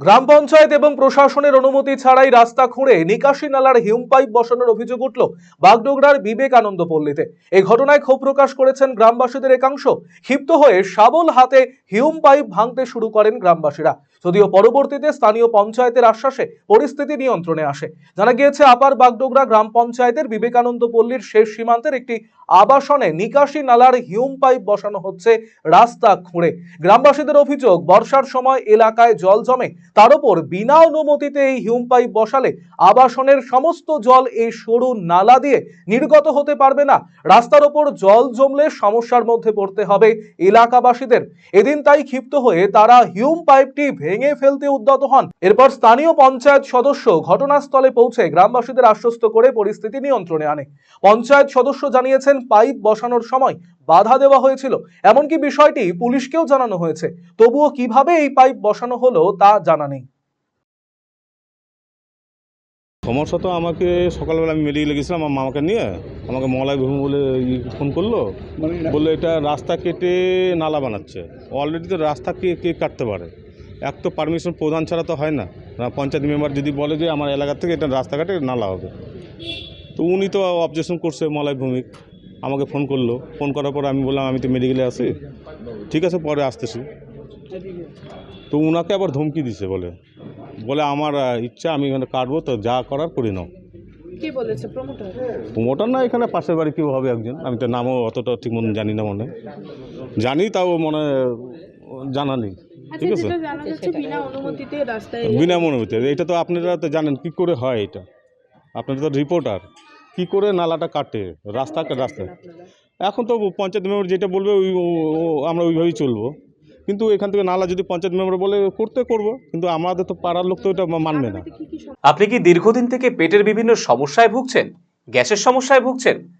গ্রাম পঞ্চায়েত এবং প্রশাসনের অনুমতি ছাড়াই রাস্তা খুঁড়ে নিকাশি নালার হিউম পাইপ বসানোর অভিযোগ উঠল বাগডোগরার বিবেকানন্দ পল্লীতে। এই ঘটনায় ক্ষোভ প্রকাশ করেছেন গ্রামবাসীদের একাংশ। ক্ষিপ্ত হয়ে শাবল হাতে হিউম পাইপ ভাঙতে শুরু করেন গ্রামবাসীরা। যদিও পরবর্তীতে স্থানীয় পঞ্চায়েতের আশ্বাসে পরিস্থিতি নিয়ন্ত্রণে আসে। জানা গিয়েছে, আপার বাগডোগরা গ্রাম পঞ্চায়েতের বিবেকানন্দ পল্লীর শেষ সীমান্তের একটি আবাসনে নিকাশি নালার হিউম পাইপ বসানো হচ্ছে রাস্তা খুঁড়ে। গ্রামবাসীদের অভিযোগ, বর্ষার সময় এলাকায় জল জমে, তার উপর বিনা অনুমতিতে এই হিউম পাইপ বসালে আবাসনের সমস্ত জল এই সরু নালা দিয়ে নির্গত হতে পারবে না। রাস্তার ওপর জল জমলে সমস্যার মধ্যে পড়তে হবে এলাকাবাসীদের। এদিন তাই ক্ষিপ্ত হয়ে তারা হিউম পাইপটি ভেঙে ফেলতে উদ্যত হন। এরপর স্থানীয় পঞ্চায়েত সদস্য ঘটনাস্থলে পৌঁছে গ্রামবাসীদের আশ্বস্ত করে পরিস্থিতি নিয়ন্ত্রণে আনে। পঞ্চায়েত সদস্য জানিয়েছেন পাইপ বসানোর সময় বাধা দেওয়া হয়েছিল। এমনকি বিষয়টি পুলিশকেও জানানো হয়েছে। তবুও কীভাবে এই পাইপ বসানো হলো তা জানা নেই। সমস্যা তো আমাকে সকালবেলা আমি মেডিকেলে গেছিলাম আমার মামাকে নিয়ে। আমাকে মলাই ঘুম বলে ফোন করল। বলল এটা রাস্তা কেটে নালা বানাচ্ছে। অলরেডি তো রাস্তা কে কে কাটতে পারে? এক তো পারমিশন প্রধান ছাড়া তো হয় না। পঞ্চায়েত মেম্বার যদি বলে যে আমার এলাকা থেকে এটা রাস্তাঘাটে নালা হবে। তো উনি তো অবজেকশন করছে মলাই ভূমিক আমাকে ফোন করল। ফোন করার পর আমি বললাম আমি তো মেডিকেলে আসি ঠিক আছে পরে আসতেছি। তো উনাকে আবার ধমকি দিছে বলে। বলে আমার ইচ্ছা আমি এখানে কাটবো তো যা করার করি নাও। কে বলেছে প্রমোটার না এখানে পাশের বাড়ি কেউ হবে একজন। আমি তো নামও অতটা ঠিক মতো জানি না মনে হয়। জানি তাও মনে জানা নেই। ঠিক আছে? যেটা বিনা অনুমতিতে রাস্তায় বিনা মনোমিতে এটা তো আপনারা তো জানেন কি করে হয় এটা। আপনারা তো রিপোর্টার। কি করে নালাটা কাটে? রাস্তা রাস্তা। এখন তো পঞ্চায়েত মেম্বার যেটা বলবে ওই আমরা ওইভাবেই চলবো। কিন্তু এখান থেকে নালা যদি পঞ্চায়েত মেম্বার বলে করতে করব কিন্তু আমাদের তো পাড়ার লোক তো এটা মানবে না। কি কি সম- আপনি কি দীর্ঘদিন থেকে পেটের বিভিন্ন সমস্যায় ভুগছেন? গ্যাসের সমস্যায় ভুগছেন?